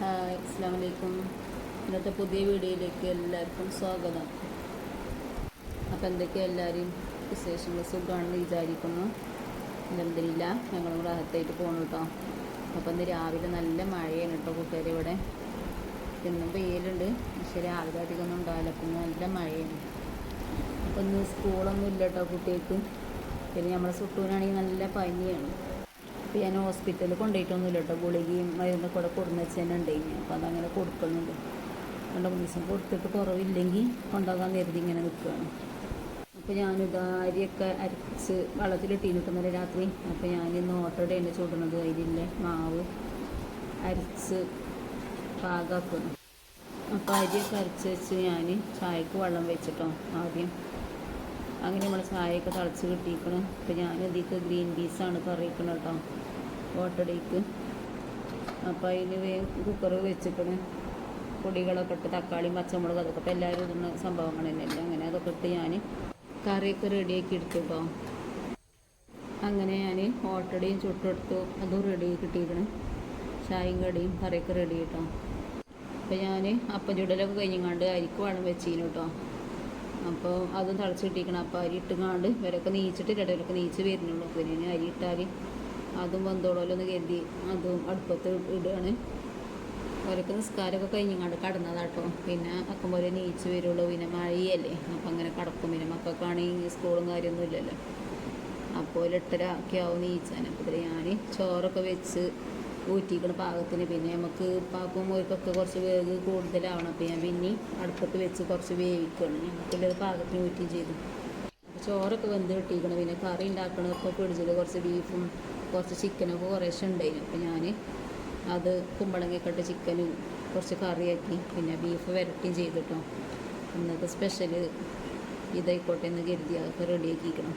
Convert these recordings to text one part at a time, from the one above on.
Hi അസ്സാം വലൈക്കും ഇന്നത്തെ പുതിയ വീഡിയോയിലേക്ക് എല്ലാവർക്കും സ്വാഗതം. അപ്പോൾ എന്തൊക്കെയാണ് എല്ലാവരെയും വിശേഷങ്ങൾ? സുഖമാണെന്ന് വിചാരിക്കുന്നു. എന്തില്ല ഞങ്ങളും റാഹത്തായിട്ട് പോകണം കേട്ടോ അപ്പോൾ ഇന്ന് രാവിലെ നല്ല മഴയാണ് കേട്ടോ കൂട്ടുകാർ ഇവിടെ. ഇന്നും വെയിലുണ്ട്. പക്ഷേ രാവിലെ അധികം ഒന്നും ഉണ്ടാവില്ല. നല്ല മഴയാണ്. അപ്പോൾ ഇന്ന് സ്കൂളൊന്നും ഇല്ല കേട്ടോ കുട്ടികൾക്ക്. പിന്നെ നമ്മളെ സുട്ടൂനാണെങ്കിൽ നല്ല പനിയാണ്. അപ്പോൾ ഞാൻ ഹോസ്പിറ്റലിൽ കൊണ്ടുപോയിട്ടൊന്നുമില്ല കേട്ടോ. ഗുളികയും മരുന്ന് കൂടെ കൊടുന്ന് വെച്ച് തന്നെ ഉണ്ടായിന്. അപ്പോൾ അതങ്ങനെ കൊടുക്കുന്നുണ്ട്. രണ്ട് മൂന്ന് ദിവസം കൊടുത്തിട്ട് കുറവില്ലെങ്കിൽ കൊണ്ടുപോകാൻ കരുതി ഇങ്ങനെ നിൽക്കുകയാണ്. അപ്പോൾ ഞാനിത് അരിയൊക്കെ അരച്ച് വെള്ളത്തിലിട്ടിട്ടുന്നല്ലേ രാത്രി. അപ്പോൾ ഞാൻ ഇന്ന് ഓട്ടോടെയാണ് ചൂടുന്നത് അതിലെ മാവ് അരച്ച് പാകാക്കുന്നു അപ്പോൾ അരിയൊക്കെ അരച്ച് വെച്ച് ഞാൻ ചായക്ക് വെള്ളം വെച്ചിട്ടോ ആദ്യം. അങ്ങനെ നമ്മൾ ചായയൊക്കെ തിളച്ച് കിട്ടിയിരിക്കണം. അപ്പോൾ ഞാൻ ഇതിക്ക് ഗ്രീൻ പീസാണ് കറിയിക്കണം കേട്ടോ. ഓട്ടടയ്ക്ക് അപ്പോൾ അതിന് വേ കുക്കർ വെച്ചിട്ടുണ്ട് പൊടികളൊക്കെ ഇട്ട് തക്കാളിയും പച്ചമുളകും അതൊക്കെ ഇപ്പോൾ എല്ലാവരും ഇടുന്ന സംഭവങ്ങൾ തന്നെയല്ലേ? അങ്ങനെ അതൊക്കെ ഇട്ട് ഞാൻ കറിയൊക്കെ റെഡിയാക്കി എടുത്തു കേട്ടോ അങ്ങനെ ഞാൻ ഓട്ടടിയും ചുട്ടെടുത്തു അതും റെഡി കിട്ടിയിരിക്കണം. ചായയും കടിയും കറിയൊക്കെ റെഡി കേട്ടോ അപ്പോൾ ഞാൻ അപ്പം ചുടലൊക്കെ കഴിഞ്ഞങ്ങാണ്ട് അരിക്ക് വേണം വെച്ചിരുന്നു കേട്ടോ അപ്പോൾ അതും തിളച്ച് കിട്ടിക്കണം അപ്പോൾ അരി ഇട്ടുങ്ങാണ്ട് ഇവരൊക്കെ നീച്ചിട്ട് ഇടയിലൊക്കെ നീച്ച് വരുന്നുള്ളൂ. പിന്നെ ഇനി അരി ഇട്ടാൽ അതും വെന്തോളല്ലോ എന്ന് കരുതി അതും അടുപ്പത്ത് ഇടുകയാണ്. അവരൊക്കെ നിസ്കാരമൊക്കെ കഴിഞ്ഞിങ്ങാണ്ട് കടന്നതാട്ടോ. പിന്നെ അക്കം പോലെ നീച്ച് വരുള്ളൂ. പിന്നെ മഴയല്ലേ. അപ്പം അങ്ങനെ കടക്കും. പിന്നെ മക്കൾക്കാണെങ്കിൽ സ്കൂളും കാര്യമൊന്നും ഇല്ലല്ലോ. അപ്പോൾ എട്ടര ഒക്കെ ആവും നീച്ചാൻ അപ്പോൾ ഞാൻ ചോറൊക്കെ വെച്ച് ഊറ്റിക്കണ പാകത്തിന്. പിന്നെ നമുക്ക് പാക്കും ഒരുക്കൊക്കെ കുറച്ച് വേഗം കൂടുതലാവണം അപ്പോൾ ഞാൻ പിന്നെ അടുപ്പത്ത് വെച്ച് കുറച്ച് വേവിക്കണം. ഞങ്ങൾക്കുള്ളത് പാകത്തിന് ഊറ്റുകയും ചെയ്തു. അപ്പോൾ ചോറൊക്കെ വെന്ത് കിട്ടിയിരിക്കണം. പിന്നെ കറി ഉണ്ടാക്കണം ഇപ്പോൾ പിടിച്ചത് കുറച്ച് ബീഫും കുറച്ച് ചിക്കനൊക്കെ കുറേശ്ശെ ഉണ്ടായിരുന്നു. അപ്പോൾ ഞാൻ അത് കുമ്പളങ്ങയൊക്കെ ചിക്കനും കുറച്ച് കറിയാക്കി പിന്നെ ബീഫ് വരട്ടുകയും ചെയ്തിട്ടോ ഇന്നത്തെ സ്പെഷ്യൽ ഇതായിക്കോട്ടെ എന്ന് കരുതി അതൊക്കെ റെഡിയാക്കിക്കണം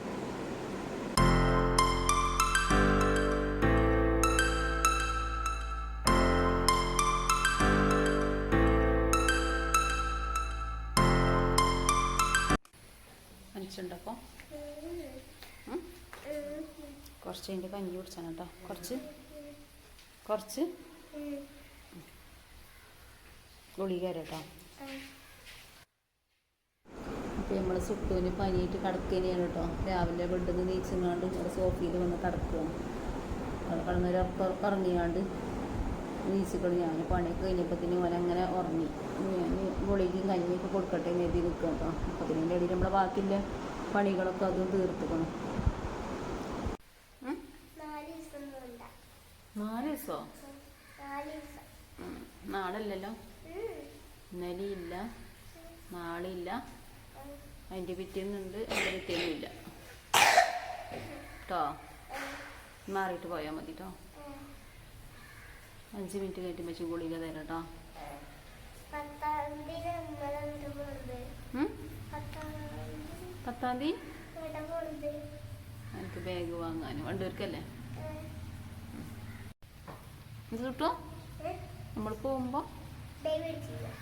മനസ്സുണ്ടപ്പോൾ കുറച്ച് അതിന്റെ കഞ്ഞി കുടിച്ചാണ് കേട്ടോ. കുറച്ച്? കുറച്ച്? ഗുളിക കേട്ടോ. അപ്പോൾ നമ്മൾ സുട്ടുവിന് പനിയായിട്ട് കിടക്കുകയാണ് കേട്ടോ. രാവിലെ ബെഡിൽ നിന്ന് നീച്ചങ്ങാണ്ട് നമ്മുടെ സോഫയിൽ വന്ന് കിടക്കുകയാണ് അവിടെ കിടന്നൊരു ഉറങ്ങിയാണ്ട് നീച്ചിക്കളി ഞാൻ പണിയൊക്കെ കഴിഞ്ഞപ്പോഴത്തേന് അങ്ങനെ ഉറങ്ങി. ഞാൻ ഗുളികയും കഞ്ഞിയൊക്കെ കൊടുക്കട്ടെ എന്ന് എഴുതി നിൽക്കുക കേട്ടോ. അപ്പോൾ അതിന്റെ ഇടയിൽ നമ്മളെ ബാക്കിയുള്ള പണികളൊക്കെ അതും തീർത്തുക്കണം? നാല് ദിവസോ നാളല്ലല്ലോ ഉം. ഇന്നലെ ഇല്ല നാളെ ഇല്ല ഉം. അതിന്റെ പിറ്റേന്നുണ്ട്. അതിന്റെ പിറ്റേന്നുമില്ല. കേട്ടോ മാറിയിട്ട് പോയാൽ മതി കേട്ടോ. അഞ്ച് മിനിറ്റ് കഴിയുമ്പോൾ വെച്ച് ഗുളിക തരാം കേട്ടോ പത്താം തീയതി? പത്താം തീയതി? എനിക്ക് ബാഗ് വാങ്ങാൻ വണ്ടൂർക്കല്ലേ. ഇത് കിട്ടുമോ നമ്മൾ പോകുമ്പോൾ മേടിച്ചാറുണ്ട്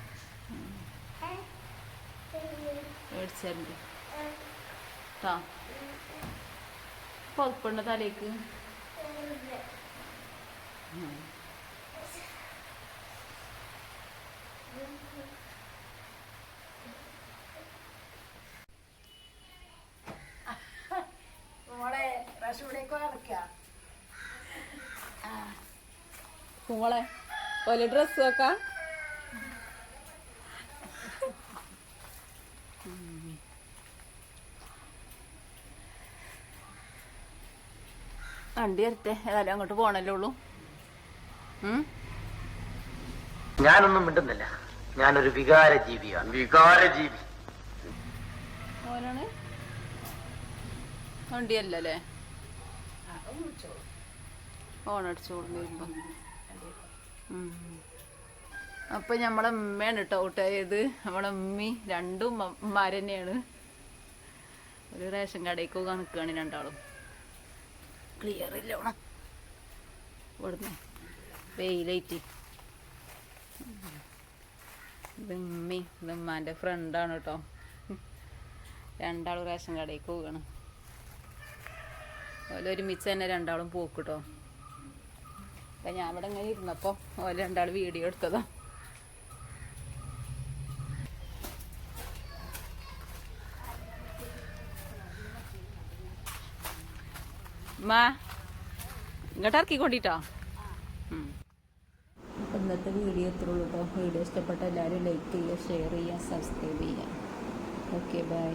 ഉം. കേട്ടോ പുറപ്പെടുന്ന തലേക്ക് ഉം. മോളെ. ഒരു ഡ്രസ്സ് വെക്കാം. വണ്ടി വരട്ടെ. ഏതായാലും അങ്ങോട്ട് പോകണല്ലേ ഉള്ളൂ? ഞാനൊന്നും മിണ്ടുന്നില്ല. ഞാനൊരു വികാര ജീവിയാണ് വികാര ജീവി വണ്ടിയല്ലേ ഓണടിച്ചു. അപ്പൊ നമ്മളെ ഉമ്മയാണ് കേട്ടോ ഔട്ടായത് നമ്മളെ ഉമ്മി രണ്ടും മരന്നെയാണ് ഒരു റേഷൻ കടയിൽ പോകാൻ നിൽക്കുകയാണ് രണ്ടാളും. ക്ലിയർ ഇല്ല ഓണം ഇവിടുന്ന് വെയിലേറ്റ് ഇത് ഉമ്മി ഇത് ഉമ്മാന്റെ ഫ്രണ്ടാണ് കേട്ടോ രണ്ടാളും റേഷൻ കടയിൽ പോവുകയാണ് ഓല ഒരുമിച്ച് തന്നെ രണ്ടാളും പോക്ക് കേട്ടോ അപ്പം ഞാൻ ഇവിടെ ഇങ്ങനെ ഇരുന്നപ്പോൾ ഓല രണ്ടാൾ വീഡിയോ എടുത്തതാ. മാ ഇങ്ങോട്ട് ഇറക്കിക്കൊണ്ടിട്ടോ? അപ്പം ഇന്നത്തെ വീഡിയോ എത്ര ഉള്ളൂ കേട്ടോ വീഡിയോ ഇഷ്ടപ്പെട്ട എല്ലാവരും ലൈക്ക് ചെയ്യുക ഷെയർ ചെയ്യുക സബ്സ്ക്രൈബ് ചെയ്യുക. Okay bye